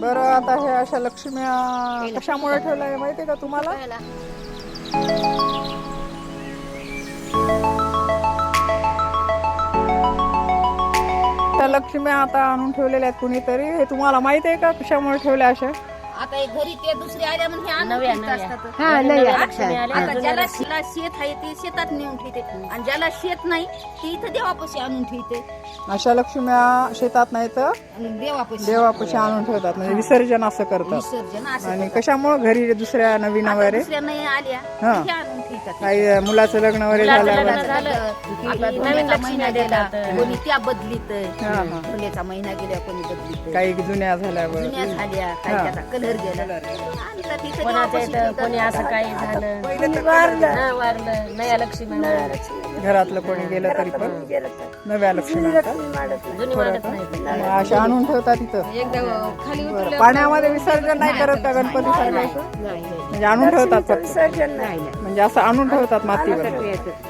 बरं आता हे अशा लक्ष्म्या कशामुळे ठेवलं आहे माहिती आहे का तुम्हाला? त्या लक्ष्म्या आता आणून ठेवलेल्या आहेत कुणीतरी. हे तुम्हाला माहिती आहे का कशामुळे ठेवल्या अशा? आता घरी ते दुसरे आल्या म्हणजे हे. हा नाही आता ज्याला ज्याला शेत आहे ते शेतात नेऊन ठेवते. आणि ज्याला शेत नाही ते इथं देवापाशी आणून ठेवते. अशा लक्ष्म्या शेतात नाही तर आणि देवापाशी. देवापाशी आणून ठेवतात. म्हणजे विसर्जन असं करतात. विसर्जन असं आणि कशामुळे घरी दुसऱ्या नवीन वगैरे? दुसऱ्या नाही आल्या हा. ते आणून ठेवतात काही मुलाचं लग्न वगैरे आता महिना गेला. कोणी त्या बदलीत. हा, हा. धुण्याचा महिना गेल्या कोणी बदलीत. काही जुन्या झाल्यावर. जुन्या झाल्या काही हा. त्याचा कलर गेला. ठेवतात. कोणी असं काही झालं. हा, वारलं. नया लक्ष्मी घरातलं कोणी गेलं तरी पण. नव्या लक्ष्मी आणतात. जुनी वाटत नाही. मग अशा आणून ठेवतात तिथं. पाण्यामध्ये विसर्जन नाही करत का गणपती म्हणजे आणून ठेवतात फक्त. म्हणजे असं आणून ठेवतात मातीवर.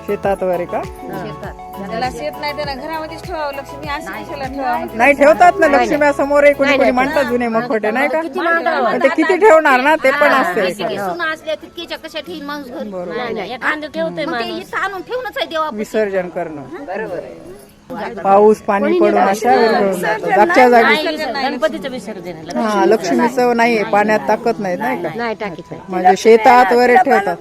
शेतात वगैरे का? शेतात. त्याला शेत नाही त्याला घरामध्येच ठेवावं लक्ष्मी अशी कशाला ठेवावं? नाही ठेवतात ना लक्ष्मी समोर कोणी कोणी म्हणतात जुने मखोटे नाही का? मग ते किती ठेवणार ना? ते पण असते किती सुना असल्या तितकेच्या कशा ठेवीन माणूस घरी नाही नाही एखादं ठेवते मग ते इथं आणून ठेवूनच आहे देवा विसर्जन करणं. पाऊस पाणी पडून अशा. जागच्या जागी. गणपतीचं विसर्जन आहे. हा लक्ष्मीचं नाहीये पाण्यात टाकत नाहीत नाही का? नाही टाकीत नाही. म्हणजे शेतात वगैरे ठेवतात.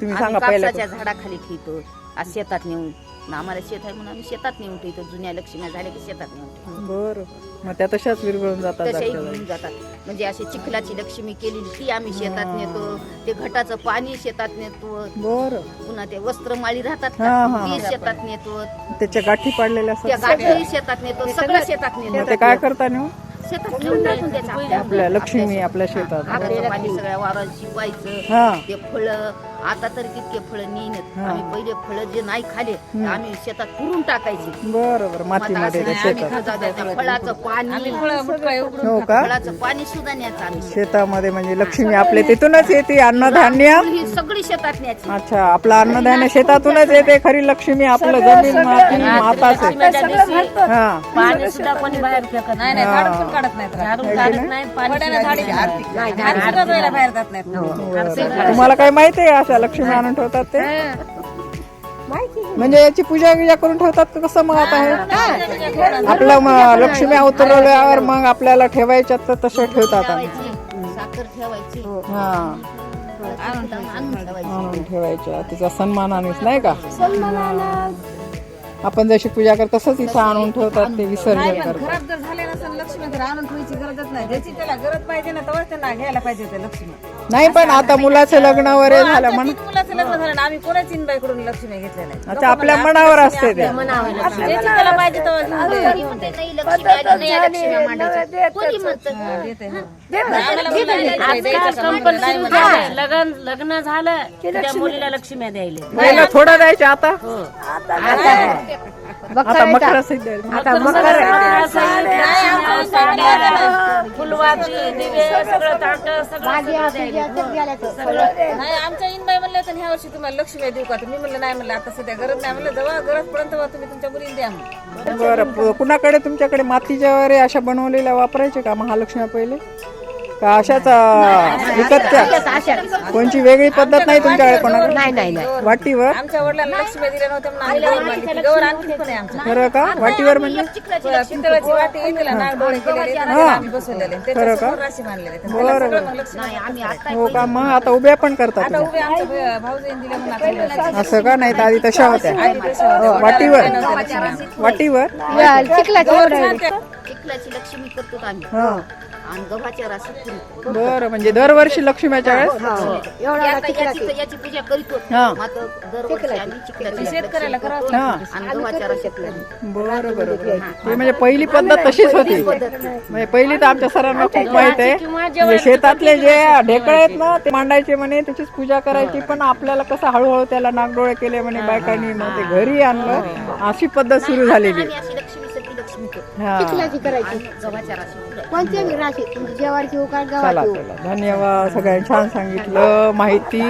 तुम्ही आम्ही सांगा पहिलं कापसाच्या झाडाखाली ठेवतो. आज शेतात नेऊन. ना आम्हाला शेत आहे म्हणून आम्ही शेतात नेऊन ठेवतो. जुन्या लक्ष्म्या झाल्या की शेतात नेऊन ठेवतो. बरं. मग त्या तशाच विरघळून जातात तशाही जागच्या जागी घेऊन जातात. म्हणजे अशी चिखलाची लक्ष्मी केलेली ती आम्ही शेतात नेतो. ते घटाचं पाणी शेतात नेतो. बरं. पुन्हा ते वस्त्रमाळी राहतात हा, ना हा. ती शेतात नेतो. त्याच्या गाठी पडलेल्या त्या असतात गाठी शेतात नेतो. सगळं शेतात मग नेतो ते काय करता नेऊ? शेतात आपल्या आपल्या लक्ष्मी आपल्या शेतात. पाणी सगळ्या वारात शिवायचं हा. ते फळं आता तर कितके फळं नेईनच आम्ही पहिले फळं जे नाही खाले ते आम्ही शेतात पुरून टाकायचे. बरं बरं मातीमध्ये त्या शेतात. आम्ही त्या फळाचं पाणी हो का? फळाचं पाणी सुद्धा न्यायचं आम्ही. शेतामध्ये म्हणजे लक्ष्मी आपले तिथूनच येते अन्नधान्य. ही सगळी शेतात न्यायची. अच्छा आपलं अन्नधान्य शेतातूनच येते खरी लक्ष्मी आपलं जमीन माती माताच आहे हा. पाणी सुद्धा कोणी बाहेर फेकत नाही नाही नाही. झाडून पण काढत नाहीत झाडून काढत नाही पाणी वड्याने झाडी नाही. झाडी सुद्धा धुवायला बाहेर जात नाहीत. बरं. तुम्हाला काय माहिती आहे? अशा लक्ष्मी आणून ठेवतात ते. म्हणजे याची पूजा विजा करून ठेवतात का कसं मग आता हे? आपलं मग लक्ष्मी उतरवल्यावर मग आपल्याला ठेवायच्यात तर तसे ठेवतात हा. आणून आणून ठेवायची. आणून ठेवायच्या. तिचा सन्मानानेच नाही का? आपण जशी पूजा करतो तसंच इथं आणून ठेवतात ते विसर्जन करतात. खराब जर झाले नसेल लक्ष्मी तर आणून ठेवायची गरजच नाही. ज्याची त्याला गरज पाहिजे ना तेव्हाच त्यांना घ्यायला पाहिजे होते लक्ष्मी. नाही पण आता मुलाचं लग्न वगैरे झालं म्हणून तीन मुलाचं लग्न झालं ना आम्ही कोणाच इनबाईकडून लक्ष्मी घेतले नाही? अच्छा आपल्या मनावर असते ते. ज्याची त्याला पाहिजे नाही लक्ष्मी आली नाही मांडायची कोणी म्हणतं हो. लग्न लग्न झालं की त्या मुलीला लक्ष्मी द्यायला. पहिलं थोडं द्यायचे आता. आता मकर फुलवाती दिवे सगळं ताट सगळं नाही आमच्या इनबाई म्हणले तर ह्या वर्षी तुम्हाला लक्ष्मी देऊ का? तर मी म्हणलं नाही म्हणलं आता सध्या गरज नाही. म्हणलं जेव्हा गरज पडेल तेव्हा तुम्ही तुमच्या मुलीला द्या म्हणलं. बरं प- कुणाकडे तुमच्याकडे मातीच्या वगैरे अशा बनवलेल्या वापरायचे का? महालक्ष्मी पहिले? का अशाच अं, विकतच्या कोणची वेगळी पद्धत नाही तुमच्याकडे कोणाकडे? नाही नाही वाटीवर? आमच्या वडिलांना लक्ष्मी दिल्या नव्हत्या म्हणून आम्ही गौर मानली ती गौर आणखी पण आहे आमच्या खरं का? वाटीवर म्हणजे? पितळाची वाटी आहे, तिला नाग डोळे केलेले आहेत, त्याला आम्ही बसवलेले. आहेत. त्याच्यासमोर राशी बांधलेले. आहेत. त्याला सगळं मग लक्ष्मी नाही आम्ही आता हो का? मग आता उभ्या पण करतात आता उभे आमच्या भाऊजाईन दिल्या म्हणून आता उभ्या आहेत. असं का? नाही तर आधी तशा होत्या. आधी होत्या. हो, वाटीवर. वाटीवर? गौर छान त्या- लक्ष्मी करतो आम्ही. हा. आणि गव्हाच्या बरं म्हणजे दरवर्षी लक्ष्मीच्या वेळेस? याची याची पूजा करीतो. हा. मात्र दरवर्षी आम्ही चिखलाची शेतकऱ्याला करावं हा आणि गव्हाच्या राशीत बरं बरं हे. म्हणजे पहिली पद्धत तशीच होती. म्हणजे पहिली तर आमच्या सरांना खूप माहीत आहे. म्हणजे शेतातले जे ढेकळे आहेत ना ते मांडायचे म्हणे त्याचीच पूजा करायची. पण आपल्याला कसं हळूहळू त्याला नागडोळे केले म्हणे बायकांनी मग ते घरी आणलं. अशी पद्धत सुरू झालेली आम्ही अशी लक्ष्मी राशी? जेवारची उकाळ चला गव्हाची चला. धन्यवाद सगळ्यांनी छान सांगितलं माहिती.